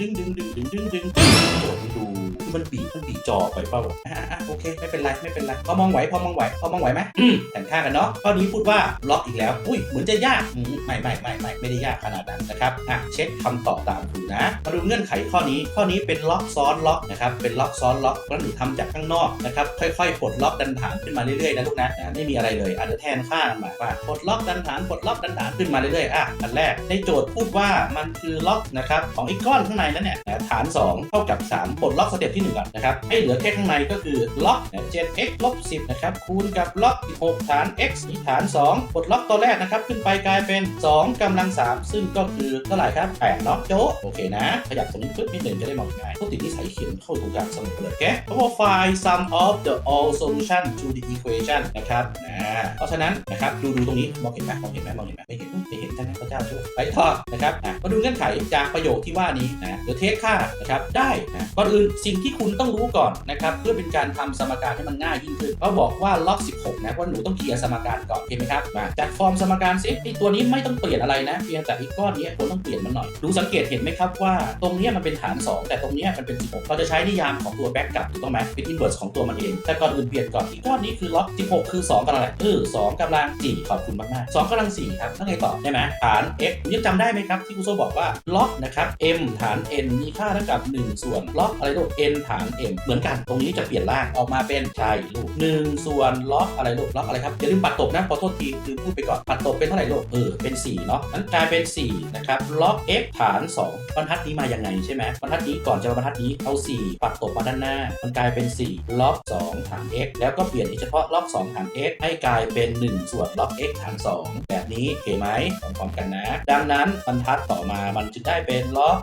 ดึงดึงดึงดึงดึงดึงดึงโจทย์มันดูคือมันบีบมันบีบจอไปเปล่าอะอะโอเค ไม่เป็นไรไม่เป็นไรพอมองไหวพอมองไหวพอมองไหวไหมอืมแต่งค่ากันเนาะข้อนี้พูดว่าล็อกอีกแล้ว อุ้ยเหมือนจะยากอืมไม่ไม่ไม่ไม่ไม่ได้ยากขนาดนั้นนะครับอะเช็คคำตอบตามครูนะมาดูเงื่อนไขข้อนี้ข้อนี้เป็นล็อกซ้อนล็อกนะครับเป็นล็อกซ้อนล็อกเพราะหนูทำจากข้างนอกนะครับค่อยๆปลดล็อกดันฐานขึ้นมาเรื่อยๆนะลูกนะอะไม่มีอะไรเลยอะเดี๋ยวแทนค่ามาว่าปลดล็อกดันฐานปลดล็อกดันฐานขึ้นมาเรื่อยๆอะอันแรกในโจทย์พูดว่ามันคือล็อกนะครับของอีกก้อนข้างในนั้นเนี่ยฐาน 2 เท่ากับ 3 ปลดล็อกสเต็ปที่1ก่อนนะครับ ให้เหลือแค่ข้างในก็คือล็อกนะ 7x ลบ10นะครับคูณกับล็อก6ฐาน x อีกฐาน 2 ปลดล็อกตัวแรกนะครับ ขึ้นไปกลายเป็น 2กำลัง 3 ซึ่งก็คือเท่าไหร่ครับ8เนาะโจ๊ะโอเคนะ ขยับตรงนี้ปึ๊บนิดหนึ่งจะได้มองง่ายพวติดนิสัยเขียนเข้าตรงกลางเสมอเลยแกเพราะว่า find sum of the all solution to the equation นะครับนะเพราะฉะนั้นนะครับดูดูตรงนี้มองเห็นไหมมองเห็นไหมมองเห็นไหมไม่เห็นไม่เห็นใช่ไหมพระเจ้าช่วยไปต่อนะครับอะมาดูเงื่อนไขจากประโยคที่ว่านี้นะเดี๋ยวเทคค่านะครับได้นะก่อนอื่นสิ่งที่คุณต้องรู้ก่อนนะครับเพื่อเป็นการทำสมการให้มันง่ายยิ่งขึ้นเขาบอกว่าล็อก16นะว่าหนูต้องเคลียร์สมการก่อนโอเคไหมครับมาจัดฟอร์มสมการสิไอตัวนี้ไม่ต้องเปลี่ยนอะไรนะเพียงแต่อีกก้อนนี้ควรต้องเปลี่ยนมันหน่อยดูสังเกตเห็นไหมครับว่าตรงนี้มันเป็นฐาน 2 แต่ตรงนี้มันเป็น 16 เราจะใช้นิยามของตัวแบ็กกลับถูกต้องไหมเป็นอินเวอร์สของตัวมันเองแต่ก่อนอื่นเปลี่ยนก่อนอีกก้อนนี้คือล็อก16 คือ 2กำลังอะไรเออ2กำลัง4ขอบคุณมากๆ2กำลัง4ครับแล้วไงต่อใช่ไหมฐาน x คุณยังจำได้ไหมครับที่ครูโซบอกว่าล็อกนะครับ m ฐานาน n มีค่าเท่ากับ 1 ส่วนล็อกอะไรลูก n ฐาน m เหมือนกันตรงนี้จะเปลี่ยนร่างออกมาเป็นใช่ลูก1ส่วนล็อกอะไรลูกล็อกอะไรครับอย่าลืมปัดตบนะขอโทษทีลืมพูดไปก่อนปัดตบเป็นเท่าไหร่ลูกเออเป็น4เนาะนั้นกลายเป็น4นะครับล็อก x ฐาน 2 บรรทัดนี้มายังไงใช่ไหมบรรทัดนี้ก่อนจะบรรทัดนี้เอา 4 ปัดตบมาด้านหน้า มันกลายเป็น 4 ล็อก 2 ฐาน x แล้วก็เปลี่ยนเฉพาะล็อก 2 ฐาน x ให้กลายเป็น 1 ส่วนล็อก x ฐาน 2 แบบนี้โอเคไหมพร้อมๆกันนะ ดังนั้นบรรทัดต่อมามันจะได้เป็นล็อก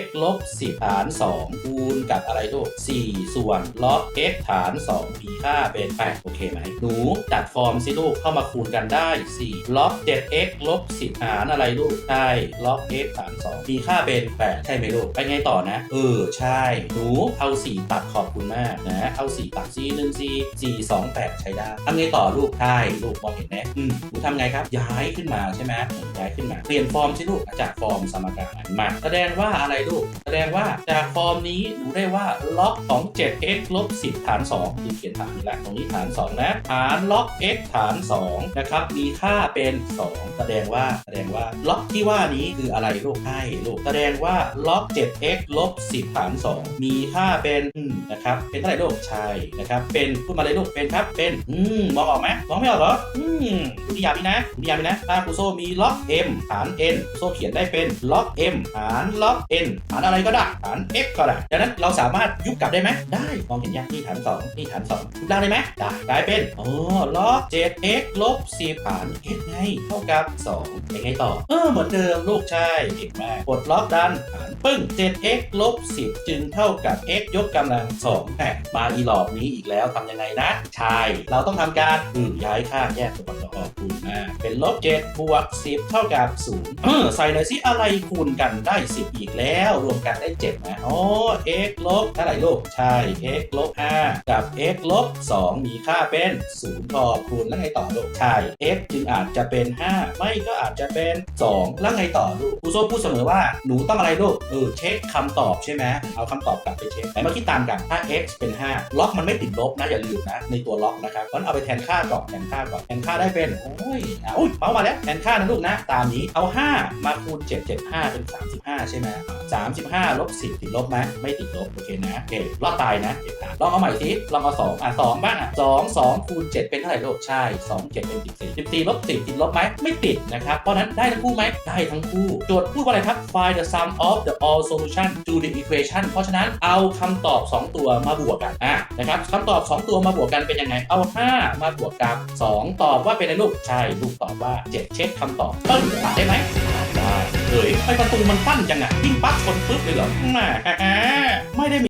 x ลบ10 ฐาน 2 คูณกับอะไรลูก4ส่วนล็อก x ฐาน 2 มีค่าเป็น8โอเคไหมหนูจัดฟอร์มสิลูกเข้ามาคูณกันได้4ล็อก 7x ลบ10 หารอะไรลูกใช่ล็อก x ฐาน 2 มีค่าเป็น8ใช่ไหมลูก ไปไงต่อนะ เออ ใช่ หนูเอา 4 ตัดขอบคุณมากนะ เอา 4 ตัด 4 1 4 4 2 8 ใช้ได้ทำไงต่อลูกใช่ลูกมองเห็นไหมอืมหนูทำไงครับ ย้ายขึ้นมาใช่ไหมย้ายขึ้นมา เปลี่ยนฟอร์มสิลูกจากฟอร์มสมการมาแสดงว่าอะไรลูก แสดงว่าจากฟอร์มนี้หนูได้ว่าล็อกของ 7x ลบ 10 ฐาน2คือเขียนฐานแหละตรงนี้ฐาน 2 นะ ฐานล็อก x ฐาน 2 นะครับ มีค่าเป็น 2 แสดงว่าแสดงว่าล็อกที่ว่านี้คืออะไรลูกให้ลูก แสดงว่าล็อก 7x ลบ 10 ฐาน 2 มีค่าเป็นอืมนะครับ เป็นเท่าไหร่ลูกใช่นะครับ เป็นพูดมาเลยลูก เป็นครับ เป็น อืมมองออกไหมมองไม่ออกเหรอ อืมดูนิยามนี้นะดูนิยามนี้นะถ้าครูโซมีล็อก m ฐาน n โซเขียนได้เป็นล็อก m ฐานล็อก n ฐานอะไรก็ได้ ฐาน x ก็ได้ดังนั้นเราสามารถยุบกลับได้ไหมได้มองเห็นยังนี่ฐาน 2 นี่ฐาน2ยุบได้ไหมได้กลายเป็นอ๋อล็อก 7x ลบ 10 ฐาน x ไงเท่ากับ 2 เป็นไงต่อ เออเหมือนเดิมลูกใช่เก่งมากกดล็อกดันฐานปึ้ง 7x ลบ 10 จึงเท่ากับ x ยกกำลัง2แหมมาอีหลอบนี้อีกแล้วทำยังไงนะ ใช่ เราต้องทำการอืมย้ายค่าแยกตัวประกอบคูณมาเป็นลบ 7 บวก 10 เท่ากับ0เออใส่หน่อยสิอะไรคูณกันได้ 10 อีกแล้วแล้วรวมกันได้7นะอ๋อ x ลบเท่าไหร่ลูก ใช่ x ลบ5กับ x ลบ2มีค่าเป็น0พอคูณแล้วไงต่อลูก ใช่ x จึงอาจจะเป็น 5 ไม่ก็อาจจะเป็น 2 แล้วไงต่อลูกครูโซ่พูดเสมอว่าหนูต้องอะไรลูกเออเช็คคำตอบใช่ไหมเอาคำตอบกลับไปเช็คแต่มาคิดตามกันถ้า x เป็น 5 ล็อกมันไม่ติดลบนะอย่าลืมนะในตัวล็อกนะครับงั้นเอาไปแทนค่าก่อนแทนค่าก่อนแทนค่าได้เป็นโอ้ยอุ้ยเมามาแล้วแทนค่านะลูกนะ ตามนี้เอา 5 มาคูณ7 7 5 เป็น 35 ใช่ไหม35ลบ10ติดลบไหมไม่ติดลบโอเคนะโอเครอดตายนะเจ็บขาลองเอาใหม่สิลองเอา2อะ2บ้างอะ2 2คูณ7เป็นเท่าไหร่ลูกใช่ 2 7เป็น14 14ลบ10ติดลบไหมไม่ติดนะครับเพราะนั้นได้ทั้งคู่ไหมได้ทั้งคู่ โจทย์พูดว่าอะไรครับ find the sum of the all solution to the equation เพราะฉะนั้นเอาคำตอบ 2 ตัวมาบวกกันอะนะครับคำตอบ 2 ตัวมาบวกกันเป็นยังไงเอา 5 มาบวกกับ 2 ตอบว่าเป็นอะไรลูกใช่ลูกตอบว่า 7 เช็คคำตอบเปิ้ลผ่านได้ไหม เฮ้ยไปประตูมันปั้นจังอะยิ่งปั๊บชนปุ๊บเลยเหรอแหมไม่ได้มี